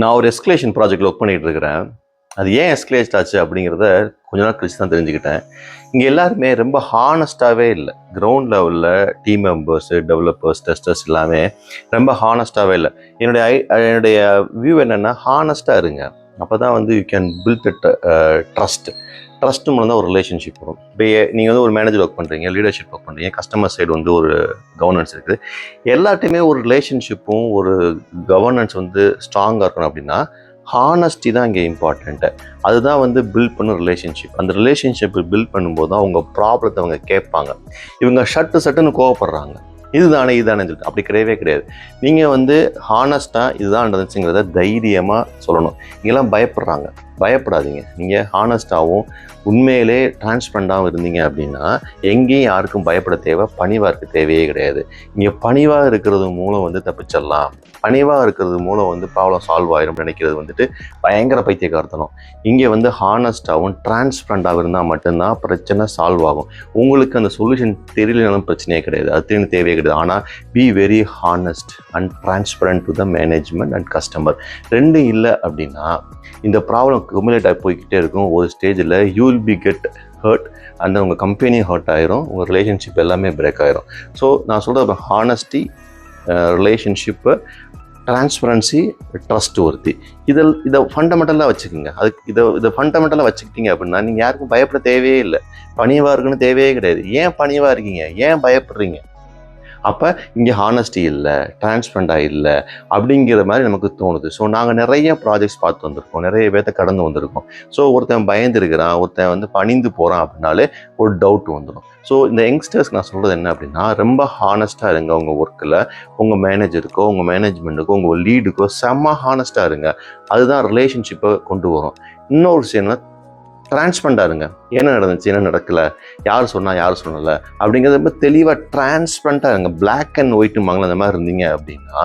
நான் ஒரு எஸ்கலேஷன் ப்ராஜெக்டில் ஒர்க் பண்ணிகிட்டு இருக்கிறேன் அது ஏன் எஸ்கலேட் ஆச்சு அப்படிங்கிறத கொஞ்ச நாள் கழிச்சு தான் தெரிஞ்சுக்கிட்டேன். இங்கே எல்லாருமே ரொம்ப ஹானஸ்டாகவே இல்லை. கிரவுண்ட் லெவலில் டீம் மெம்பர்ஸு டெவலப்பர்ஸ் டெஸ்டர்ஸ் எல்லாமே ரொம்ப ஹானஸ்டாகவே இல்லை. என்னுடைய ஐ என்னுடைய வியூ என்னென்னா ஹானஸ்ட்டாக இருங்க. அப்போ தான் வந்து you can build trust trust மூலம் தான் ஒரு ரிலேஷன்ஷிப் வரும். இப்போ நீங்கள் வந்து ஒரு மேனேஜர் ஒர்க் பண்ணுறீங்க லீடர்ஷிப் ஒர்க் பண்ணுறீங்க கஸ்டமர் சைடு வந்து ஒரு கவர்னன்ஸ் இருக்குது. எல்லாத்தையுமே ஒரு ரிலேஷன்ஷிப்பும் ஒரு கவர்னன்ஸ் வந்து ஸ்ட்ராங்காக இருக்கணும் அப்படின்னா ஹானஸ்டி தான் இங்கே இம்பார்ட்டண்ட்டு அதுதான் வந்து பில்ட் பண்ண ரிலேஷன்ஷிப் அந்த ரிலேஷன்ஷிப்பை பில்ட் பண்ணும்போது தான் அவங்க ப்ராப்ளத்தை அவங்க கேட்பாங்க. இவங்க ஷட்டு சட்டுன்னு கோவப்படுறாங்க. இதுதானே இதுதானே சொல்லிட்டு அப்படி கிடையவே கிடையாது. நீங்கள் வந்து ஹானஸ்ட்டாக இதுதான் நடந்துச்சுங்கிறத தைரியமாக சொல்லணும். இங்கெல்லாம் பயப்படுறாங்க. பயப்படாதீங்க. நீங்கள் ஹானஸ்ட்டாகவும் உண்மையிலே டிரான்ஸ்பரண்டாகவும் இருந்தீங்க அப்படின்னா எங்கேயும் யாருக்கும் பயப்பட தேவை பணிவாக இருக்க தேவையே கிடையாது. இங்கே பணிவாக இருக்கிறது மூலம் வந்து தப்பிச்சிடலாம். பணிவாக இருக்கிறது மூலம் வந்து ப்ராப்ளம் சால்வ் ஆயிரும் நினைக்கிறது வந்துட்டு பயங்கர பைத்தியக்காரத்தனம். இங்கே வந்து ஹானஸ்ட்டாகவும் டிரான்ஸ்பரண்டாகவும் இருந்தால் மட்டும்தான் பிரச்சனை சால்வ் ஆகும். உங்களுக்கு அந்த சொல்யூஷன் தெரியலனாலும் பிரச்சனையே கிடையாது. அது தெரியும் தேவையே கிடையாது. ஆனால் be very honest and transparent to the management and customer ரெண்டும் இல்லை அப்படின்னா இந்த ப்ராப்ளம் குமுலேட் ஆகி போய்கிட்டே இருக்கும். ஒரு ஸ்டேஜில் you will be get hurt அந்த உங்கள் கம்பெனி ஹர்ட் ஆயிரும். உங்கள் ரிலேஷன்ஷிப் எல்லாமே பிரேக் ஆயிரும். ஸோ நான் சொல்கிற ஹானஸ்டி ரிலேஷன்ஷிப்பு டிரான்ஸ்பரன்சி ட்ரஸ்ட் ஒருத்தி இதில் இதை ஃபண்டமெண்டலாக வச்சுக்கோங்க. அதுக்கு இதை இதை ஃபண்டமெண்டலாக வச்சுக்கிட்டீங்க அப்படின்னா நீங்கள் யாருக்கும் பயப்பட தேவையே இல்லை. பணிவாக இருக்குன்னு தேவையே கிடையாது. ஏன் பணிவாக இருக்கீங்க? ஏன் பயப்படுறீங்க? அப்போ இங்கே ஹானஸ்டி இல்லை டிரான்ஸ்பரண்டாக இல்லை அப்படிங்கிற மாதிரி நமக்கு தோணுது. ஸோ நாங்கள் நிறைய ப்ராஜெக்ட்ஸ் பார்த்து வந்திருக்கோம். நிறைய பேர்த்த கடந்து வந்திருக்கோம். ஸோ ஒருத்தன் பயந்துருக்கிறான் ஒருத்தன் வந்து பணிந்து போகிறான் அப்படின்னாலே ஒரு டவுட் வந்துடும் ஸோ இந்த யங்ஸ்டர்ஸ்க்கு நான் சொல்கிறது என்ன அப்படின்னா ரொம்ப ஹானஸ்ட்டாக இருங்க உங்கள் ஒர்க்கில் உங்கள் மேனேஜருக்கோ உங்கள் மேனேஜ்மெண்ட்டுக்கோ உங்கள் லீடுக்கோ செம்ம ஹானஸ்ட்டாக இருங்க. அதுதான் ரிலேஷன்ஷிப்பை கொண்டு வரும். இன்னொரு விஷயம்னா என்ன இருங்க என்ன நடந்துச்சு என்ன நடக்கலை யார் சொன்னால் யார் சொல்லலை அப்படிங்கிறது ரொம்ப தெளிவாக டிரான்ஸ்பரண்ட்டாக இருங்க. பிளாக் அண்ட் ஒயிட் மங்களம் அந்த மாதிரி இருந்தீங்க அப்படின்னா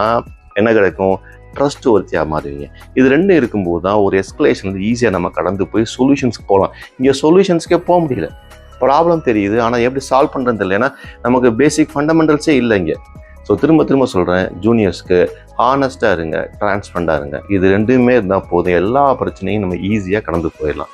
என்ன கிடைக்கும்? ட்ரஸ்ட் ஒர்த்தியாக மாறுவீங்க. இது ரெண்டும் இருக்கும்போது தான் ஒரு எஸ்கலேஷன் வந்து ஈஸியாக நம்ம கடந்து போய் சொல்யூஷன்ஸ்க்கு போகலாம். இங்கே சொல்யூஷன்ஸ்க்கே போக முடியல. ப்ராப்ளம் தெரியுது. ஆனால் எப்படி சால்வ் பண்ணுறது தெரியல ஏன்னா நமக்கு பேசிக் ஃபண்டமெண்டல்ஸே இல்லை இங்கே. ஸோ திரும்ப திரும்ப சொல்கிறேன் ஜூனியர்ஸ்க்கு ஹானஸ்ட்டாக இருங்க டிரான்ஸ்பரண்டாக இருங்க. இது ரெண்டுமே இருந்தால் போதும். எல்லா பிரச்சனையும் நம்ம ஈஸியாக கடந்து போயிடலாம்.